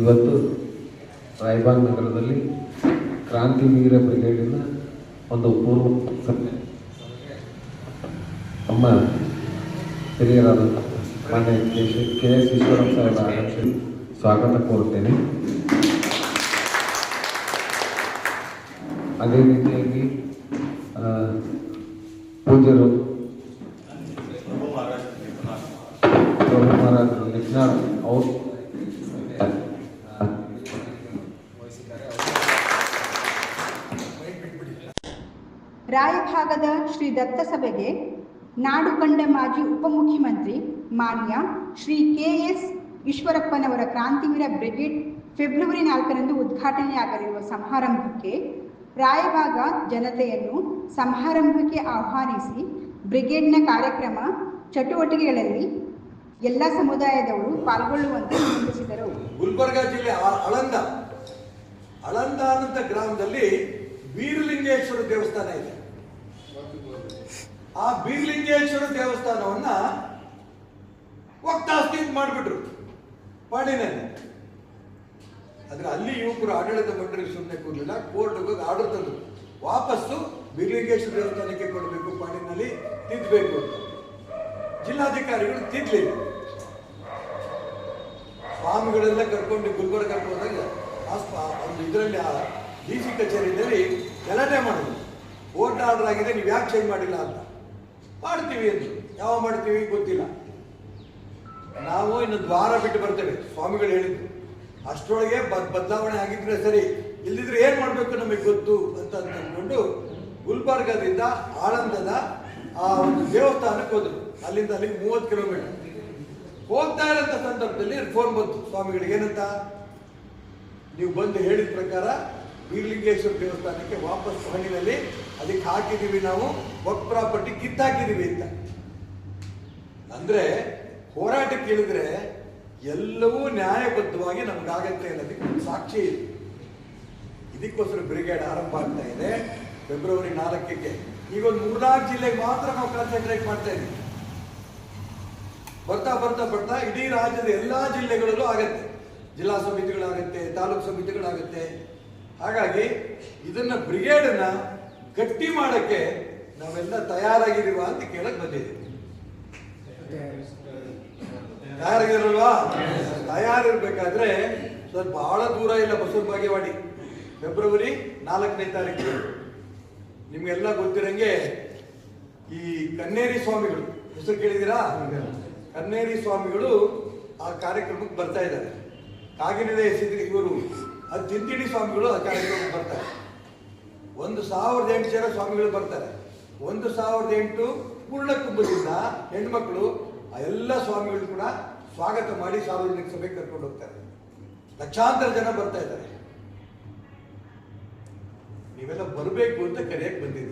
ಇವತ್ತು ರಾಯಬಾಗ್ ನಗರದಲ್ಲಿ ಕ್ರಾಂತಿವೀರ ಬ್ರಿಗೇಡಿನ ಒಂದು ಪೂರ್ವ ಸಭೆ. ನಮ್ಮ ಹಿರಿಯರಾದ ಮಾನ್ಯ ಕೆ ಕೆ ಎಸ್ ಈಶ್ವರಪ್ಪ ಸಾಹೇಬ ಅಧ್ಯಕ್ಷರು ಸ್ವಾಗತ ಕೋರುತ್ತೇನೆ. ಅದೇ ರೀತಿಯಾಗಿ ಪೂಜ್ಯರು ಪ್ರಭು ಮಹಾರಾಜ್ ಅವರು ಅವ್ರು ಆ, ರಾಯಭಾಗದ ಶ್ರೀ ದತ್ತ ಸಭೆಗೆ ನಾಡು ಕಂಡ ಮಾಜಿ ಉಪಮುಖ್ಯಮಂತ್ರಿ ಮಾನ್ಯ ಶ್ರೀ ಕೆ ಎಸ್ ಈಶ್ವರಪ್ಪನವರ ಕ್ರಾಂತಿವೀರ ಬ್ರಿಗೇಡ್ ಫೆಬ್ರವರಿ ನಾಲ್ಕರಂದು ಉದ್ಘಾಟನೆಯಾಗಲಿರುವ ಸಮಾರಂಭಕ್ಕೆ ರಾಯಭಾಗ ಜನತೆಯನ್ನು ಸಮಾರಂಭಕ್ಕೆ ಆಹ್ವಾನಿಸಿ ಬ್ರಿಗೇಡ್ನ ಕಾರ್ಯಕ್ರಮ ಚಟುವಟಿಕೆಗಳಲ್ಲಿ ಎಲ್ಲ ಸಮುದಾಯದವರು ಪಾಲ್ಗೊಳ್ಳುವಂತೆ ಸೂಚಿಸಿದರು. ಗುಲ್ಬರ್ಗ ಜಿಲ್ಲೆ ಅಳಂದ. ಅಳಂದ ಅನ್ನಂತ ಗ್ರಾಮದಲ್ಲಿ ವೀರಲಿಂಗೇಶ್ವರ ದೇವಸ್ಥಾನ ಇದೆ. ಆ ಬೀರ್ಲಿಂಗೇಶ್ವರ ದೇವಸ್ಥಾನವನ್ನ ಒಕ್ತಾಸ್ತಿ ಮಾಡಿಬಿಟ್ರು ಪಾಡಿನಲ್ಲಿ ಆದ್ರೆ ಅಲ್ಲಿ ಯುವಕರು ಆಡಳಿತ ಮಂಡಳಿ ಸುಮ್ಮನೆ ಕೂರ್ಲಿಲ್ಲ ಕೋರ್ಟ್ ಹೋಗಿ ಆರ್ಡರ್ ತಂದ್ರು. ವಾಪಸ್ಸು ಬೀರ್ಲಿಂಗೇಶ್ವರ ದೇವಸ್ಥಾನಕ್ಕೆ ಕೊಡಬೇಕು ಪಾಡಿನಲ್ಲಿ ತಿದ್ದಬೇಕು ಅಂತ. ಜಿಲ್ಲಾಧಿಕಾರಿಗಳು ತಿದ್ದಲಿಲ್ಲ ಸ್ವಾಮಿಗಳೆಲ್ಲ ಕರ್ಕೊಂಡು ಗುಲ್ಬರ್ಗ ಕರ್ಕೊಂಡಾಗ ಆ ಒಂದು ಇದರಲ್ಲಿ ಡಿ ಸಿ ಕಚೇರಿಯಲ್ಲಿ ಗಲಾಟೆ ಮಾಡಿದ್ರು. ಕೋರ್ಟ್ ಆರ್ಡರ್ ನೀವು ಯಾಕೆ ಚೇಂಜ್ ಮಾಡಿಲ್ಲ ಅಂತ? ಮಾಡ್ತೀವಿ ಅಂತ ಯಾವ ಮಾಡ್ತೀವಿ ಗೊತ್ತಿಲ್ಲ. ನಾವು ಇನ್ನು ದ್ವಾರ ಬಿಟ್ಟು ಬರ್ತೇವೆ, ಸ್ವಾಮಿಗಳು ಹೇಳಿದ್ರು. ಅಷ್ಟರೊಳಗೆ ಬದ್ ಬದಲಾವಣೆ ಆಗಿದ್ರೆ ಸರಿ ಇಲ್ಲಿದ್ರೆ ಏನು ಮಾಡಬೇಕು ನಮಗೆ ಗೊತ್ತು ಅಂತ ಅಂದ್ಕೊಂಡು ಗುಲ್ಬರ್ಗದಿಂದ ಆಳಂದದ ಆ ಒಂದು ದೇವಸ್ಥಾನಕ್ಕೆ ಹೋದ್ರು. ಅಲ್ಲಿಂದ ಅಲ್ಲಿಗೆ ಮೂವತ್ತು ಕಿಲೋಮೀಟರ್. ಹೋಗ್ತಾ ಇರೋಂಥ ಸಂದರ್ಭದಲ್ಲಿ ಫೋನ್ ಬಂತು. ಸ್ವಾಮಿಗಳಿಗೆ ಏನಂತ? ನೀವು ಬಂದು ಹೇಳಿದ ಪ್ರಕಾರ ಬೀರ್ಲಿಂಗೇಶ್ವರ ದೇವಸ್ಥಾನಕ್ಕೆ ವಾಪಸ್ ಹಣ್ಣಿನಲ್ಲಿ ಅದಕ್ಕೆ ಹಾಕಿದ್ದೀವಿ ನಾವು ವರ್ಕ್ ಪ್ರಾಪರ್ಟಿ ಕಿತ್ತಾಕಿದ್ದೀವಿ ಅಂತ. ಅಂದ್ರೆ ಹೋರಾಟ ಕೇಳಿದ್ರೆ ಎಲ್ಲವೂ ನ್ಯಾಯಬದ್ಧವಾಗಿ ನಮ್ಗಾಗತ್ತೆ ಅನ್ನೋದಕ್ಕೆ ಸಾಕ್ಷಿ ಇದೆ ಇದಕ್ಕೋಸ್ಕರ ಬ್ರಿಗೇಡ್ ಆರಂಭ ಆಗ್ತಾ ಇದೆ. ಫೆಬ್ರವರಿ ನಾಲ್ಕಕ್ಕೆ ಈಗ ಒಂದು ಮೂರ್ನಾಲ್ಕು ಜಿಲ್ಲೆಗೆ ಮಾತ್ರ ನಾವು ಕಾನ್ಸಂಟ್ರೇಟ್ ಮಾಡ್ತಾ ಇದ್ದೀವಿ. ಬರ್ತಾ ಬರ್ತಾ ಬರ್ತಾ ಇಡೀ ರಾಜ್ಯದ ಎಲ್ಲಾ ಜಿಲ್ಲೆಗಳಲ್ಲೂ ಆಗತ್ತೆ. ಜಿಲ್ಲಾ ಸಮಿತಿಗಳಾಗತ್ತೆ, ತಾಲೂಕು ಸಮಿತಿಗಳಾಗತ್ತೆ ಹಾಗಾಗಿ ಇದನ್ನ ಬ್ರಿಗೇಡನ್ನ ಗಟ್ಟಿ ಮಾಡಕ್ಕೆ ನಾವೆಲ್ಲ ತಯಾರಾಗಿದ್ದೀವ ಅಂತ ಕೇಳಕ್ ಬಂದಿದ್ದೀವಿ. ತಯಾರಾಗಿರಲ್ವಾ ತಯಾರಿರ್ಬೇಕಾದ್ರೆ ಸ್ವಲ್ಪ ಬಹಳ ದೂರ ಇಲ್ಲ ಬಸವ ಭಾಗ್ಯವಾಡಿ ಫೆಬ್ರವರಿ ನಾಲ್ಕನೇ ತಾರೀಕು. ನಿಮ್ಗೆಲ್ಲ ಗೊತ್ತಿರಂಗೆ ಈ ಕನ್ನೇರಿ ಸ್ವಾಮಿಗಳು, ಹೆಸರು ಕೇಳಿದಿರಾ ಕನ್ನೇರಿ ಸ್ವಾಮಿಗಳು ಆ ಕಾರ್ಯಕ್ರಮಕ್ಕೆ ಬರ್ತಾ ಇದ್ದಾರೆ. ಕಾಗಿನೆಲೆ ಸಿದ್ರಿ ಇವರು. ಅದು ತಿಂತಿಡಿ ಸ್ವಾಮಿಗಳು ಆ ಕಾರ್ಯಕ್ರಮಕ್ಕೆ ಬರ್ತಾರೆ. ಒಂದು ಸಾವಿರದ ಎಂಟು ಜನ ಸ್ವಾಮಿಗಳು ಬರ್ತಾರೆ. ಒಂದು ಸಾವಿರದ ಎಂಟು ಪೂರ್ಣ ಕುಂಭದಿಂದ ಹೆಣ್ಮಕ್ಳು, ಆ ಎಲ್ಲ ಸ್ವಾಮಿಗಳು ಕೂಡ ಸ್ವಾಗತ ಮಾಡಿ ಸಾರ್ವಜನಿಕ ಸಭೆಗೆ ಕರ್ಕೊಂಡು ಹೋಗ್ತಾರೆ. ಲಕ್ಷಾಂತರ ಜನ ಬರ್ತಾ ಇದ್ದಾರೆ. ನೀವೆಲ್ಲ ಬರಬೇಕು ಅಂತ ಕರೆಯಕ್ಕೆ ಬಂದಿದ್ದೀವಿ